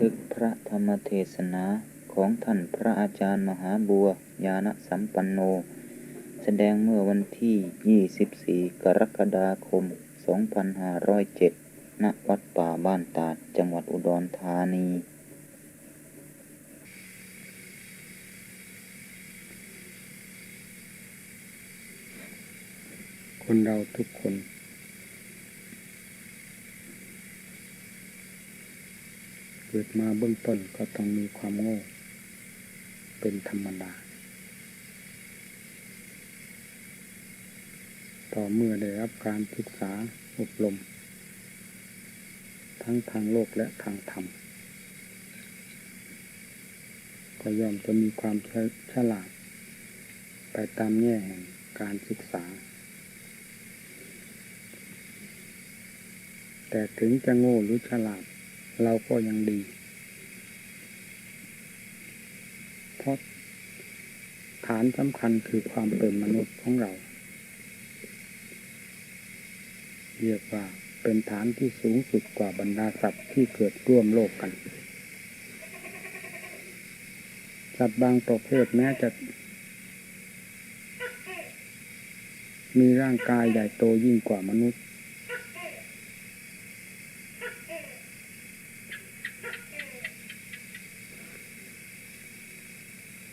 ทึกพระธรรมเทศนาของท่านพระอาจารย์มหาบัว ญาณสัมปันโน แสดงเมื่อวันที่ 24 กรกฎาคม 2507 ณ วัดป่าบ้านตาด จังหวัดอุดรธานี คนเราทุกคน เกิดมาเบื้องต้นก็ต้องมีความโง่ เป็นธรรมดา ต่อเมื่อได้รับการศึกษาอบรม ทั้งทางโลกและทางธรรม ก็ย่อมจะมีความฉลาด ไปตามแง่แห่งการศึกษา แต่ถึงจะโง่หรือฉลาด เราก็ยังดี เพราะฐานสำคัญคือความเป็นมนุษย์ของเรา เรียกว่าเป็นฐานที่สูงสุดกว่าบรรดาสัตว์ที่เกิดร่วมโลกกัน สัตว์บางประเภทแม้จะ มีร่างกายใหญ่โตยิ่งกว่ามนุษย์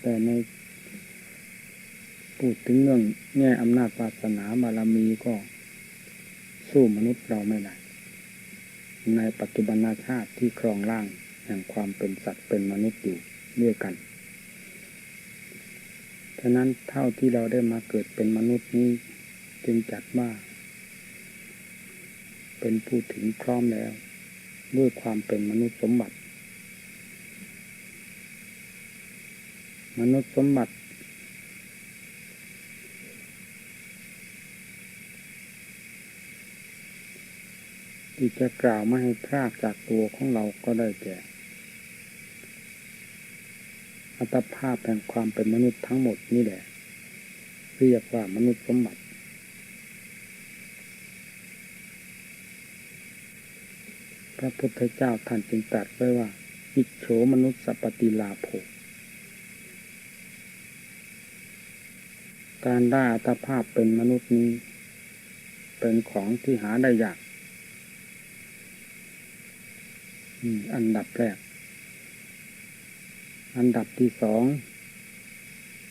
แต่ในพูด ถึงเรื่องแง่อำนาจวาสนาบารมีก็สู้มนุษย์เราไม่ได้ ในปัจจุบันชาติที่ครองร่างแห่งความเป็นสัตว์เป็นมนุษย์อยู่ด้วยกันฉะนั้นเท่าที่เราได้มาเกิดเป็นมนุษย์นี้จึงจัดว่า เป็นผู้ถึงพร้อมแล้ว ด้วยความเป็นมนุษย์สมบัติ มนุษย์สมบัติ ที่จะกล่าวไม่ให้พรากจากตัวของเราก็ได้แก่ อัตภาพแห่งความเป็นมนุษย์ทั้งหมดนี่แหละ เรียกว่ามนุษย์สมบัติ พระพุทธเจ้าท่านจึงตรัสไว้ว่าอิจโฉมนุษย์สปฏิลาโภการได้อัตภาพเป็นมนุษย์นี้ เป็นของที่หาได้ยาก อันดับแรก อันดับที่สอง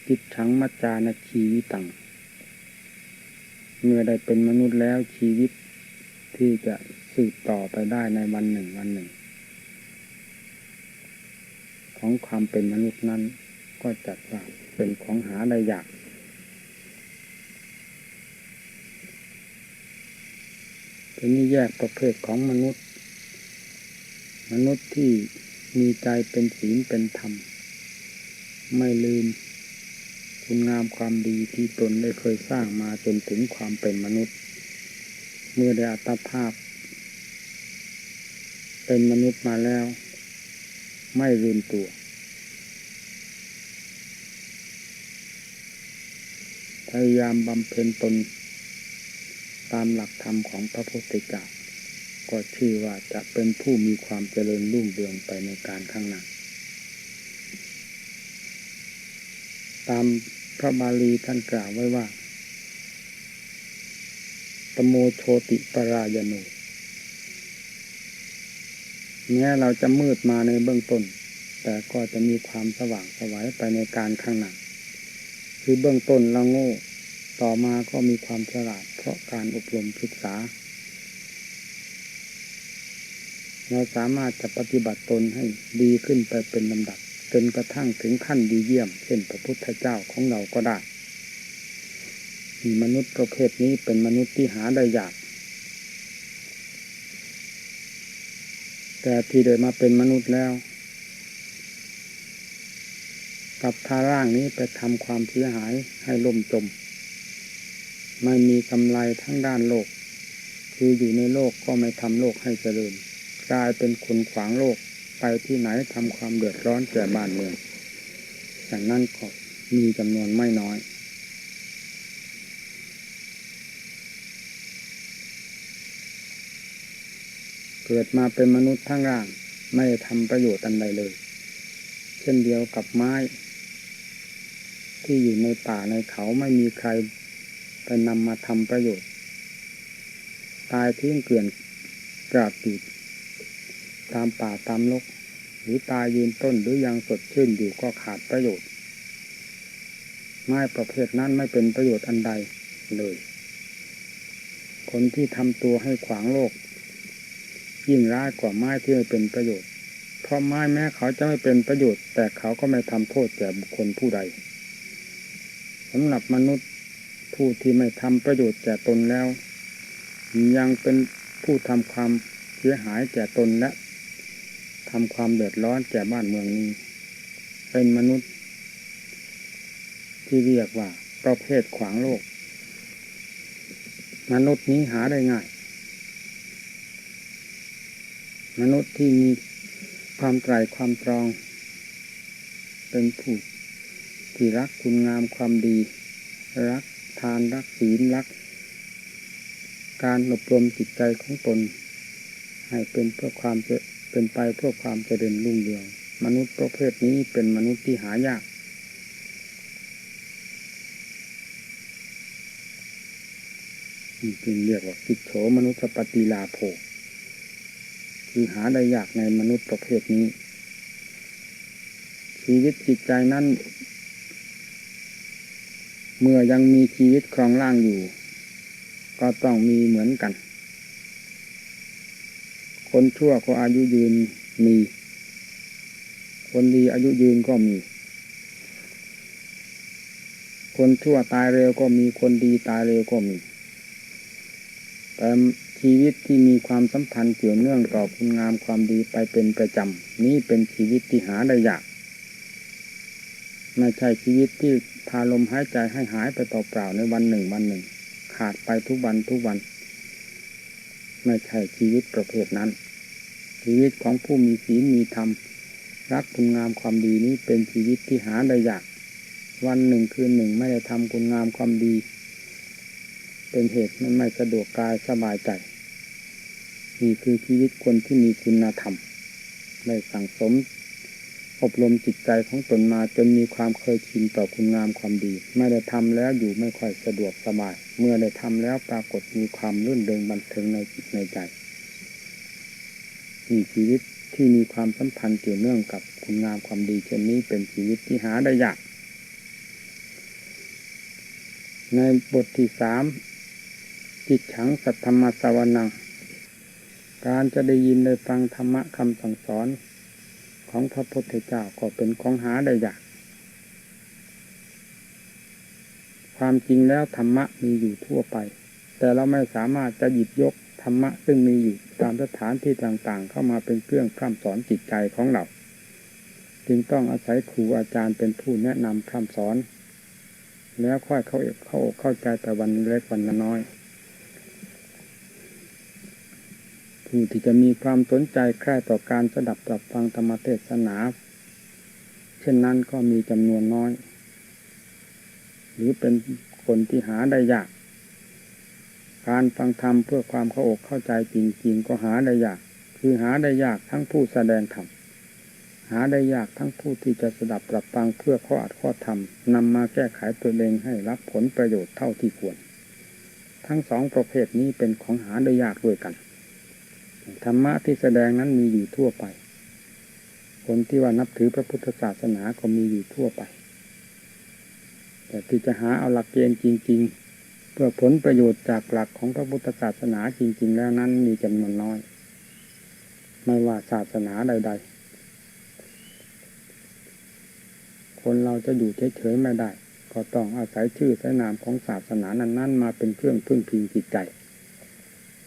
จิตชังมัจจานชีวิตัง เมื่อได้เป็นมนุษย์แล้วชีวิตที่จะสืบต่อไปได้ในวันหนึ่งวันหนึ่ง ของความเป็นมนุษย์นั้น ก็จัดว่าเป็นของหาได้ยากทีนี้แยกประเภทของมนุษย์ มนุษย์ที่มีใจเป็นศีลเป็นธรรม ไม่ลืม คุณงามความดีที่ตนได้เคยสร้างมาจนถึงความเป็นมนุษย์ เมื่อได้อัตภาพ เป็นมนุษย์มาแล้ว ไม่ลืมตัวพยายามบำเพ็ญตนตามหลักธรรมของพระพุทธเจ้า ก็ชื่อว่าจะเป็นผู้มีความเจริญรุ่งเรืองไปในการข้างหน้าตามพระบาลีท่านกล่าวไว้ว่าตโมโชติปรายโนแม้เราจะมืดมาในเบื้องต้น แต่ก็จะมีความสว่างสวัยไปในการข้างหน้าคือเบื้องต้นเราโง่ ต่อมาก็มีความฉลาดเพราะการอบรมศึกษา เราสามารถจะปฏิบัติตนให้ดีขึ้นไปเป็นลำดับ จนกระทั่งถึงขั้นดีเยี่ยม เช่นพระพุทธเจ้าของเราก็ได้มีมนุษย์ประเภทนี้เป็นมนุษย์ที่หาได้ยาก แต่ที่เดินมาเป็นมนุษย์แล้วกับทาร่างนี้ไปทำความเสียหายให้ล่มจม ไม่มีกำไรทั้งด้านโลก คืออยู่ในโลกก็ไม่ทำโลกให้เจริญ กลายเป็นคนขวางโลกไปที่ไหนทำความเดือดร้อนแก่บ้านเมืองอย่างนั้นก็มีจำนวนไม่น้อย เกิดมาเป็นมนุษย์ทั้งร่างไม่ได้ทำประโยชน์อันใดเลย เช่นเดียวกับไม้ ที่อยู่ในป่าในเขาไม่มีใครไปนำมาทำประโยชน์ ตายทิ้งเกลื่อนกราดอยู่ ตามป่าตามลก หรือตายยืนต้นหรือยังสดชื่นอยู่ก็ขาดประโยชน์ ไม้ประเภทนั้นไม่เป็นประโยชน์อันใดเลย คนที่ทำตัวให้ขวางโลก ยิ่งร้ายกว่าไม้ที่ไม่เป็นประโยชน์ เพราะไม้แม้เขาจะไม่เป็นประโยชน์ แต่เขาก็ไม่ทำโทษแก่บุคคลผู้ใดสำหรับมนุษย์ผู้ที่ไม่ทำประโยชน์แก่ตนแล้ว ยังเป็นผู้ทำความเสียหายแก่ตนและ ทำความเดือดร้อนแก่บ้านเมืองนี้ เป็นมนุษย์ ที่เรียกว่า ประเภทขวางโลก มนุษย์นี้หาได้ง่าย มนุษย์ที่มีความไตรความตรอง เป็นผู้ที่รักคุณงามความดี รักทานรักศีลรัก การอบรมจิตใจของตน ให้เป็นเพื่อความเจ เป็นไปเพื่อความเจริญรุ่งเรือง มนุษย์ประเภทนี้เป็นมนุษย์ที่หายาก จึงเรียกว่ากิจโฉมนุษย์ปฏิลาโภคือหาได้ยากในมนุษย์ประเภทนี้ ชีวิตจิตใจนั้น เมื่อยังมีชีวิตครองร่างอยู่ ก็ต้องมีเหมือนกัน คนชั่วก็อายุยืนมี คนดีอายุยืนก็มี คนชั่วตายเร็วก็มีคนดีตายเร็วก็มี แต่ชีวิตที่มีความสัมพันธ์เกี่ยวเนื่องต่อคุณงามความดีไปเป็นประจำนี้เป็นชีวิตที่หาได้ยากไม่ใช่ชีวิตที่พาลมหายใจให้หายไปเปล่าๆในวันหนึ่งวันหนึ่ง ขาดไปทุกวันทุกวัน ไม่ใช่ชีวิตประเภทนั้น ชีวิตของผู้มีศีลมีธรรม รักคุณงามความดีนี้เป็นชีวิตที่หาได้ยาก วันหนึ่งคืนหนึ่งไม่ได้ทำคุณงามความดี เป็นเหตุมันไม่สะดวกกายสบายใจ นี่คือชีวิตคนที่มีคุณธรรมได้สั่งสม อบรมจิตใจของตนมาจนมีความเคยชินต่อคุณงามความดี ไม่ได้ทำแล้วอยู่ไม่ค่อยสะดวกสบาย เมื่อได้ทำแล้วปรากฏมีความรื่นเริงบันเทิงในจิตในใจนี่ชีวิตที่มีความสัมพันธ์เกี่ยวเนื่องกับคุณงามความดีเช่นนี้เป็นชีวิตที่หาได้ยาก ในบทที่สามจิตฉังสัทธรรมสวนัง การจะได้ยินได้ฟังธรรมะคำสั่งสอน ของพระพุทธเจ้าก็เป็นของหาได้ยากความจริงแล้วธรรมะมีอยู่ทั่วไป แต่เราไม่สามารถจะหยิบยกธรรมะซึ่งมีอยู่ตามสถานที่ต่างๆ เข้ามาเป็นเครื่องพร่ำสอนจิตใจของเรา จึงต้องอาศัยครูอาจารย์เป็นผู้แนะนำพร่ำสอน แล้วค่อยเข้าเอกเข้าอกเข้าใจแต่วันเล็กวันน้อย ผู้ที่จะมีความสนใจแค่ต่อการสดับปรับฟังธรรมเทศนา เช่นนั้นก็มีจำนวนน้อย หรือเป็นคนที่หาได้ยาก การฟังธรรมเพื่อความเข้าอกเข้าใจจริง ๆ ก็หาได้ยาก คือหาได้ยากทั้งผู้แสดงธรรมหาได้ยากทั้งผู้ที่จะสดับปรับฟังเพื่อข้ออัดข้อธรรมนำมาแก้ไขตัวเองให้รับผลประโยชน์เท่าที่ควร ทั้งสองประเภทนี้เป็นของหาได้ยากด้วยกัน ธรรมะที่แสดงนั้นมีอยู่ทั่วไป คนที่ว่านับถือพระพุทธศาสนาก็มีอยู่ทั่วไป แต่ที่จะหาเอาหลักเกณฑ์จริง ๆ เพื่อผลประโยชน์จากหลักของพระพุทธศาสนาจริง ๆ แล้วนั้นมีจำนวนน้อย ไม่ว่าศาสนาใด ๆ คนเราจะอยู่เฉยๆไม่ได้ ก็ต้องอาศัยชื่อสายนามของศาสนานั้น ๆ มาเป็นเครื่องพึ่งพิงจิตใจ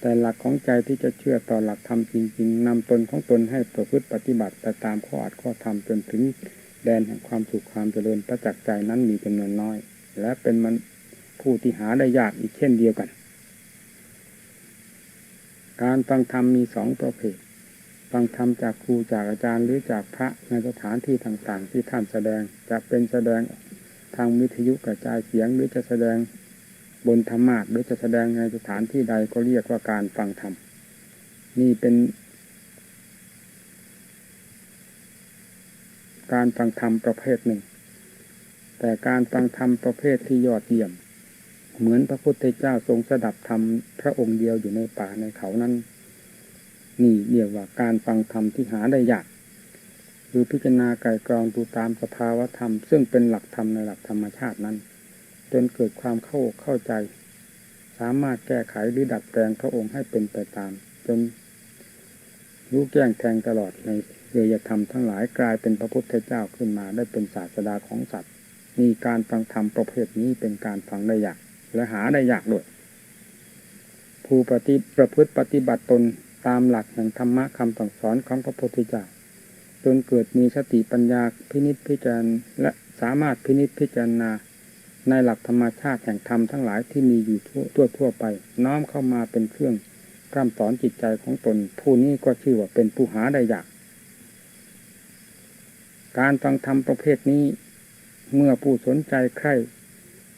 แต่หลักของใจที่จะเชื่อต่อหลักธรรมจริง ๆนำตนของตนให้ประพฤติปฏิบัติไปตามข้ออัดข้อธรรมจนถึงแดนแห่งความสุขความเจริญประจักษ์ใจนั้นมีจำนวนน้อย และเป็นมันผู้ที่หาได้ยากอีกเช่นเดียวกัน การฟังธรรมมีสองประเภท ฟังธรรมจากครูจากอาจารย์หรือจากพระในสถานที่ต่างๆ ที่ท่านแสดงจะเป็นแสดงทางวิทยุกระจายเสียงหรือจะแสดง บนธรรมาทหรือจะแสดงในสถานที่ใดก็เรียกว่าการฟังธรรม นี่เป็น การฟังธรรมประเภทหนึ่ง แต่การฟังธรรมประเภทที่ยอดเยี่ยม เหมือนพระพุทธเจ้าทรงสดับธรรมพระองค์เดียวอยู่ในป่าในเขานั้น นี่เรียกว่าการฟังธรรมที่หาได้ยากคือพิจารณาไก่กรองดูตามสภาวธรรม ซึ่งเป็นหลักธรรมในหลักธรรมชาตินั้น จนเกิดความเข้าอกเข้าใจ สามารถแก้ไขหรือดัดแปลงพระองค์ให้เป็นไปตาม จนรู้แจ้งแทงตลอดในเรียธรรมทั้งหลายกลายเป็นพระพุทธเจ้าขึ้นมาได้เป็นศาสดาของสัตว์ มีการฟังธรรมประเภทนี้เป็นการฟังได้ยากและหาได้ยากด้วย ผู้ปฏิประพฤติปฏิบัติตนตามหลักแห่งธรรมะคำสั่งสอนของพระพุทธเจ้าจนเกิดมีสติปัญญาพินิจพิจารณาและสามารถพินิจพิจารณา ในหลักธรรมชาติแห่งธรรมทั้งหลายที่มีอยู่ทั่วทั่ววไป น้อมเข้ามาเป็นเครื่องพร่ำสอนจิตใจของตน ผู้นี้ก็ชื่อว่าเป็นผู้หาได้ยาก การฟังธรรมประเภทนี้ เมื่อผู้สนใจใคร่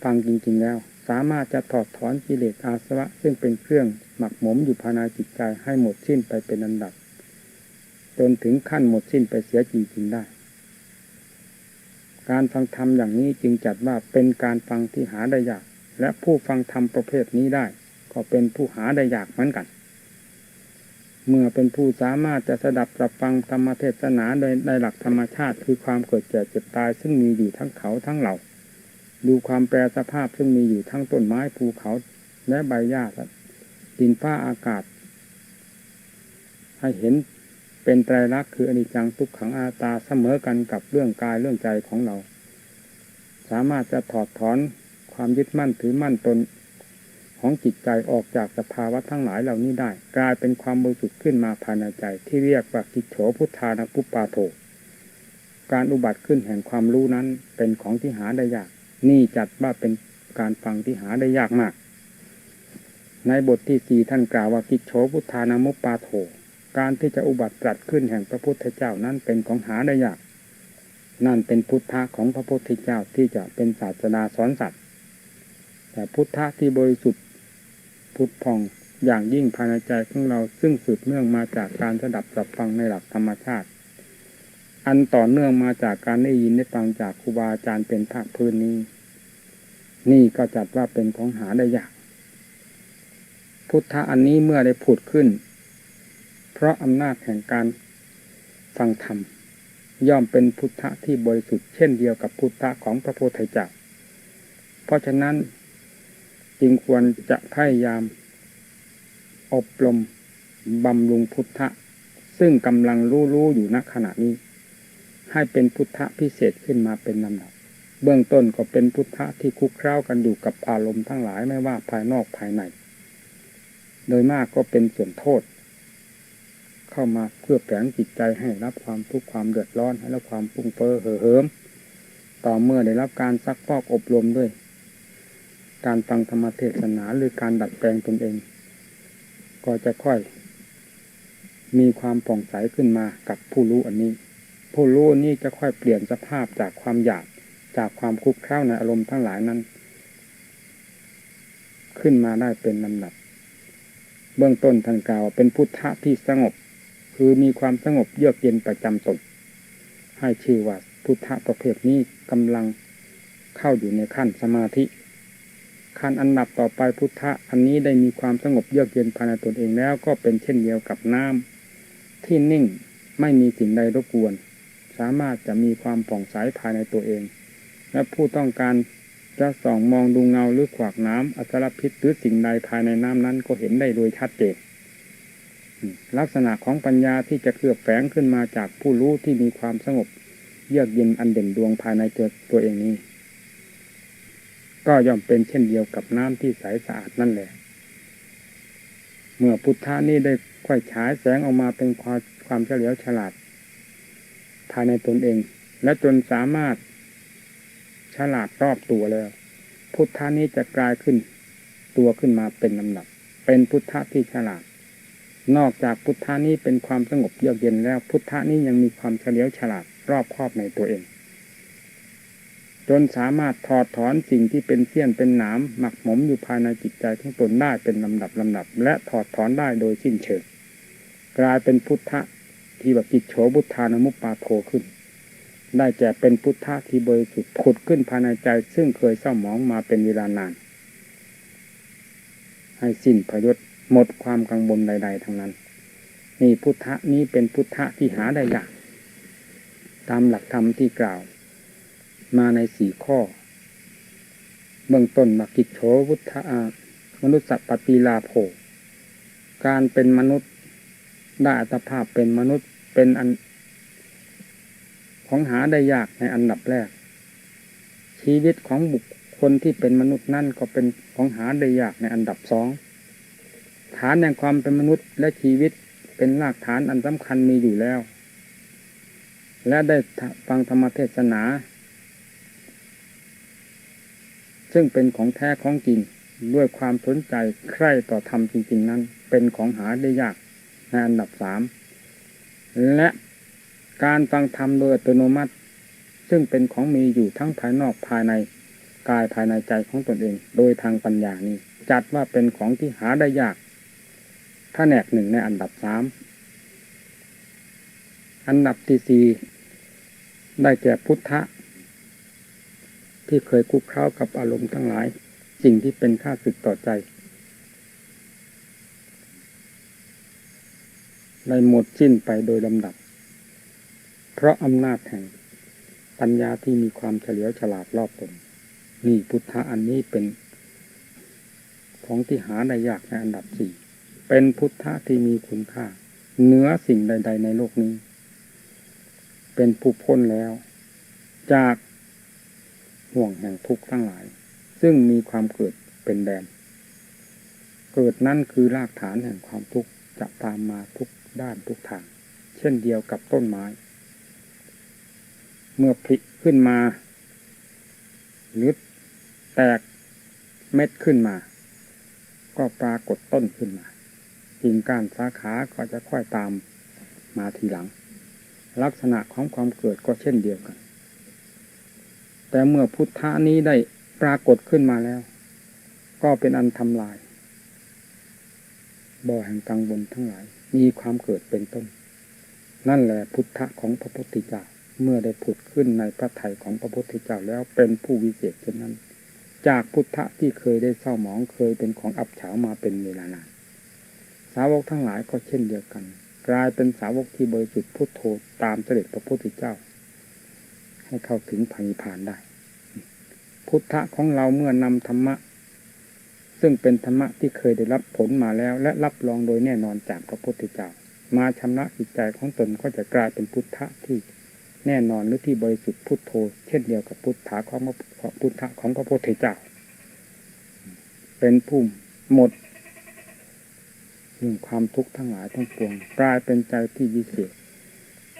ฟังจริงๆแล้ว สามารถจะถอดถอนกิเลสอาสวะ ซึ่งเป็นเครื่องหมักหมมอยู่ภายในจิตใจให้หมดสิ้นไปเป็นอันดับ จนถึงขั้นหมดสิ้นไปเสียจริงๆได้ การฟังธรรมอย่างนี้จึงจัดว่าเป็นการฟังที่หาได้ยาก และผู้ฟังธรรมประเภทนี้ได้ ก็เป็นผู้หาได้ยากเหมือนกัน เมื่อเป็นผู้สามารถจะสดับรับฟังธรรมเทศนาโดยในหลักธรรมชาติคือความเกิดแก่เจ็บตายซึ่งมีอยู่ทั้งเขาทั้งเหล่า ดูความแปรสภาพซึ่งมีอยู่ทั้งต้นไม้ภูเขาและใบหญ้าดินฟ้าอากาศ ให้เห็น เป็นไตรลักษณ์คืออนิจจังทุกขังอาตาเสมอกันกับเรื่องกายเรื่องใจของเรา สามารถจะถอดถอนความยึดมั่นถือมั่นตนของจิตใจออกจากสภาวะทั้งหลายเหล่านี้ได้ กลายเป็นความบริสุทธิ์ขึ้นมาภายในใจ ที่เรียกว่ากิจโฉพุทธานาปุปปาโทการอุบัติขึ้นแห่งความรู้นั้นเป็นของที่หาได้ยาก นี่จัดว่าเป็นการฟังที่หาได้ยากมาก ในบทที่สี่ท่านกล่าวว่ากิจโฉพุทธานามุปปาโท การที่จะอุบัติตรัสขึ้นแห่งพระพุทธเจ้านั้นเป็นของหาได้ยาก นั่นเป็นพุทธะของพระพุทธเจ้าที่จะเป็นศาสนาสอนสัตว์ แต่พุทธะที่บริสุทธิ์พุทธพองอย่างยิ่งภายในใจของเราซึ่งสืบเนื่องมาจากการสดับสับฟังในหลักธรรมชาติ อันต่อเนื่องมาจากการได้ยินได้ฟังจากครูบาอาจารย์เป็นภาคพื้นนี้ นี่ก็จัดว่าเป็นของหาได้ยาก พุทธะอันนี้เมื่อได้ผุดขึ้น ราะอำนาจแห่งการฟังธรรม ย่อมเป็นพุทธะที่บริสุทธิ์เช่นเดียวกับพุทธะของพระโพธิเจ้าเพราะฉะนั้นจึงควรจะพยายาม อบรมบำรุงพุทธะ ซึ่งกำลังรู้รู้อยู่ณขณะนี้ ให้เป็นพุทธะพิเศษขึ้นมาเป็นลำดับ เบื้องต้นก็เป็นพุทธะที่คุกคร้ากันอยู่กับอารมณ์ทั้งหลายไม่ว่าภายนอกภายใน โดยมากก็เป็นส่วนโทษ เข้ามาเพื่อแฝงจิตใจให้รับความทุกข์ความเดือดร้อนให้รับความฟุ้งเฟ้อเห่อเหิม ต่อเมื่อได้รับการซักฟอกอบรมด้วย การฟังธรรมเทศนาหรือการดัดแปลงตนเอง ก็จะค่อย มีความผ่องใสขึ้นมากับผู้รู้อันนี้ ผู้รู้นี้จะค่อยเปลี่ยนสภาพจากความอยากจากความคุกเข้าในอารมณ์ทั้งหลายนั้น ขึ้นมาได้เป็นลำดับ เบื้องต้นท่านกล่าวเป็นพุทธะที่สงบ คือมีความสงบเยือกเย็นประจำตนให้ชื่อว่าพุทธประเภทนี้กำลังเข้าอยู่ในขั้นสมาธิ ขั้นอันดับต่อไปพุทธะอันนี้ได้มีความสงบเยือกเย็นภายในตนเองแล้วก็เป็นเช่นเดียวกับน้ำที่นิ่งไม่มีสิ่งใดรบกวน สามารถจะมีความผ่องใสภายในตัวเอง และผู้ต้องการจะส่องมองดูเงาหรือขวากน้ำอัตรพิษหรือสิ่งใดภายในน้ำนั้นก็เห็นได้โดยชัดเจน ลักษณะของปัญญาที่จะเคลือบแฝงขึ้นมาจากผู้รู้ที่มีความสงบ เยือกเย็นอันเด่นดวงภายในตัวตัวเองนี้ ก็ย่อมเป็นเช่นเดียวกับน้ำที่ใสสะอาดนั่นแหละ เมื่อพุทธานี่ได้ค่อยฉายแสงออกมาเป็นความความเฉลียวฉลาด ภายในตนเอง และจนสามารถฉลาดรอบตัวแล้ว พุทธานี้จะกลายขึ้น ตัวขึ้นมาเป็นลำดับ เป็นพุทธะที่ฉลาด นอกจากพุทธานี้เป็นความสงบเยือกเย็นแล้ว พุทธานี้ยังมีความเฉลียวฉลาดรอบครอบในตัวเอง จนสามารถถอดถอนสิ่งที่เป็นเสี้ยนเป็นหนามหมักหมมอยู่ภายในจิตใจทั้งตนได้เป็นลำดับลำดับ และถอดถอนได้โดยสิ้นเชิงกลายเป็นพุทธะที่แบบจิตโฉบุทธานมุปปาโทขึ้น ได้แก่เป็นพุทธะที่บริสุทธิ์ผุดขึ้นภายในใจ ซึ่งเคยเศร้าหมองมาเป็นเวลานาน ให้สิ้นพยศ หมดความกังวลใด ๆทั้งนั้น นี่พุทธะนี้เป็นพุทธะที่หาได้ยากตามหลักธรรมที่กล่าว มาในสี่ข้อ เบื้องต้นมากิจโฉวุฒามนุษย์สัพปฏิลาโภการเป็นมนุษย์ได้อัตภาพเป็นมนุษย์เป็นอัน ของหาได้ยากในอันดับแรก ชีวิตของบุคคลที่เป็นมนุษย์นั่นก็เป็นของหาได้ยากในอันดับสอง ฐานแห่งความเป็นมนุษย์และชีวิตเป็นรากฐานอันสำคัญมีอยู่แล้ว และได้ฟังธรรมเทศนา ซึ่งเป็นของแท้ของจริงด้วยความสนใจใคร่ต่อธรรมจริง ๆ นั้น เป็นของหาได้ยากในอันดับสามและการฟังธรรมโดยอัตโนมัติ ซึ่งเป็นของมีอยู่ทั้งภายนอกภายในกายภายในใจของตนเอง โดยทางปัญญานี้ จัดว่าเป็นของที่หาได้ยาก ถ้าแนกหนึ่งในอันดับสาม อันดับที่สี่ได้แก่พุทธะ ที่เคยคุกเข้ากับอารมณ์ทั้งหลาย สิ่งที่เป็นค่าศึกต่อใจได้หมดสิ้นไปโดยลำดับ เพราะอำนาจแห่งปัญญาที่มีความเฉลียวฉลาดรอบตนนี่พุทธะอันนี้เป็นของที่หาได้ยากในอันดับสี่ เป็นพุทธะที่มีคุณค่าเหนือสิ่งใด ๆ ในโลกนี้ เป็นผู้พ้นแล้ว จากห่วงแห่งทุกข์ทั้งหลาย ซึ่งมีความเกิดเป็นแดน เกิดนั่นคือรากฐานแห่งความทุกข์จะตามมาทุกด้านทุกทาง เช่นเดียวกับต้นไม้ เมื่อผลิขึ้นมาหรือแตกเม็ดขึ้นมา ก็ปรากฏต้นขึ้นมา กิ่งก้านสาขาก็จะค่อยตามมาทีหลัง ลักษณะของความเกิดก็เช่นเดียวกัน แต่เมื่อพุทธานี้ได้ปรากฏขึ้นมาแล้ว ก็เป็นอันทำลาย บ่อแห่งกังวลทั้งหลาย มีความเกิดเป็นต้น นั่นแหละพุทธะของพระพุทธเจ้าเมื่อได้ผุดขึ้นในพระไถ่ของพระพุทธเจ้าแล้วเป็นผู้วิเศษเช่นนั้น จากพุทธะที่เคยได้เศร้าหมองเคยเป็นของอับเฉามาเป็นเวลานาน สาวกทั้งหลายก็เช่นเดียวกัน กลายเป็นสาวกที่บริสุทธิ์พุทโธตามเสด็จพระพุทธเจ้า ให้เข้าถึงพันิพานได้ พุทธะของเราเมื่อนำธรรมะ ซึ่งเป็นธรรมะที่เคยได้รับผลมาแล้ว และรับรองโดยแน่นอนจากพระพุทธเจ้า มาชำระจิตใจของตนก็จะกลายเป็นพุทธะที่แน่นอนหรือที่บริสุทธิ์พุทโธ เช่นเดียวกับพุทธะของพุทธะของพระพุทธเจ้า เป็นผู้หมด เรื่งความทุกข์ทั้งหลายทั้งปวงกลายเป็นใจที่วิเศษ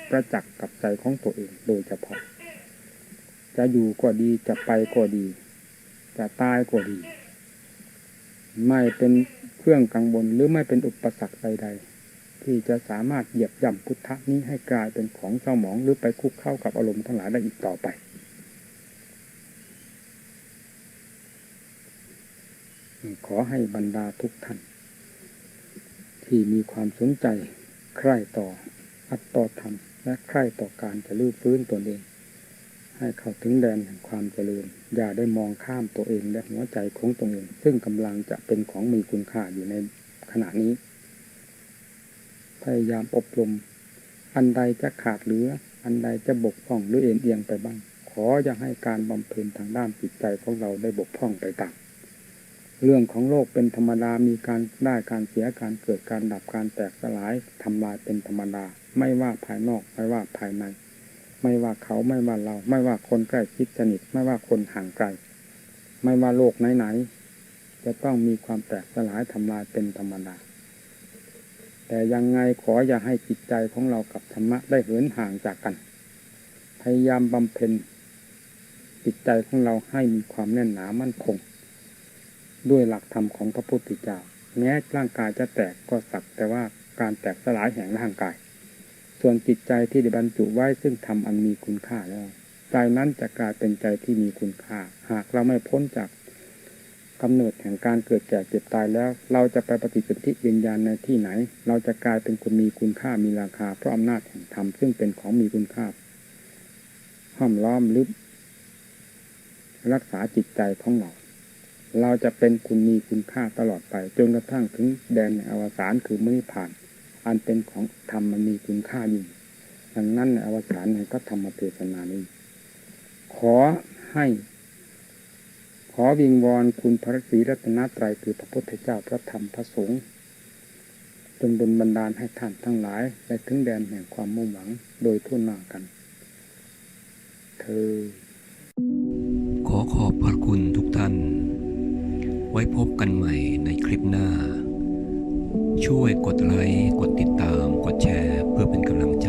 ประจักษ์กับใจของตัวเองโดยเฉพาะ จะอยู่ก็ดีจะไปก็ดี จะตายก็ดี ไม่เป็นเครื่องกังวลหรือไม่เป็นอุปสรรคใดๆ ที่จะสามารถเหยียบย่ำพุทธะนี้ให้กลายเป็นของเศร้าหมองหรือไปคุกเข้ากับอารมณ์ทั้งหลายได้อีกต่อไปขอให้บรรดาทุกท่าน ที่มีความสนใจใคร่ต่ออัตต่อธรรม และใคร่ต่อการจะลื้อฟื้นตนเอง ให้เข้าถึงแดนแห่งความเจริญ อย่าได้มองข้ามตัวเองและหัวใจของตนเอง ซึ่งกำลังจะเป็นของมีคุณค่าอยู่ในขณะนี้ พยายามอบรม อันใดจะขาดเหลือ อันใดจะบกพร่องหรือเอ็นเอียงไปบ้าง ขออย่าให้การบำเพ็ญทางด้านจิตใจของเราได้บกพร่องไปตาม เรื่องของโลกเป็นธรรมดามีการได้การเสียการเกิดการดับการแตกสลายทำลายเป็นธรรมดา ไม่ว่าภายนอกไม่ว่าภายใน ไม่ว่าเขาไม่ว่าเรา ไม่ว่าคนใกล้ชิดสนิทไม่ว่าคนห่างไกล ไม่ว่าโลกไหนๆจะต้องมีความแตกสลายทำลายเป็นธรรมดา แต่ยังไงขออย่าให้จิตใจของเรากับธรรมะได้เหินห่างจากกัน พยายามบำเพ็ญจิตใจของเราให้มีความแน่นหนามั่นคง ด้วยหลักธรรมของพระพุทธเจ้าแม้ร่างกายจะแตกก็สักแต่ว่าการแตกสลายแห่งร่างกาย ส่วนจิตใจที่ได้บรรจุไว้ซึ่งทำอันมีคุณค่าแล้วใจนั้นจะกลายเป็นใจที่มีคุณค่า หากเราไม่พ้นจากกำเนิดแห่งการเกิดแก่เจ็บตายแล้ว เราจะไปปฏิสนธิวิญญาณในที่ไหน เราจะกลายเป็นคนมีคุณค่ามีราคาเพราะอำนาจแห่งธรรมซึ่งเป็นของมีคุณค่าห้อมล้อมหรือรักษาจิตใจของเรา เราจะเป็นคุณมีคุณค่าตลอดไป จนกระทั่งถึงแดนอวสานคือไม่ผ่าน อันเป็นของธรรมมันมีคุณค่ายิ่งดังนั้นในอวสานในพระธรรมเทศนานี้ ขอให้ ขอวิงวอนคุณพระศรีรัตนตรัยคือพระพุทธเจ้าพระธรรมพระสงฆ์จงดลบันดาลให้ท่านทั้งหลายได้ถึงแดนแห่งความมุ่งหวังโดยทั่วหน้ากัน เธอ ขอขอบพระคุณทุกท่าน ไว้พบกันใหม่ในคลิปหน้า ช่วยกดไลค์ กดติดตาม กดแชร์ เพื่อเป็นกำลังใจ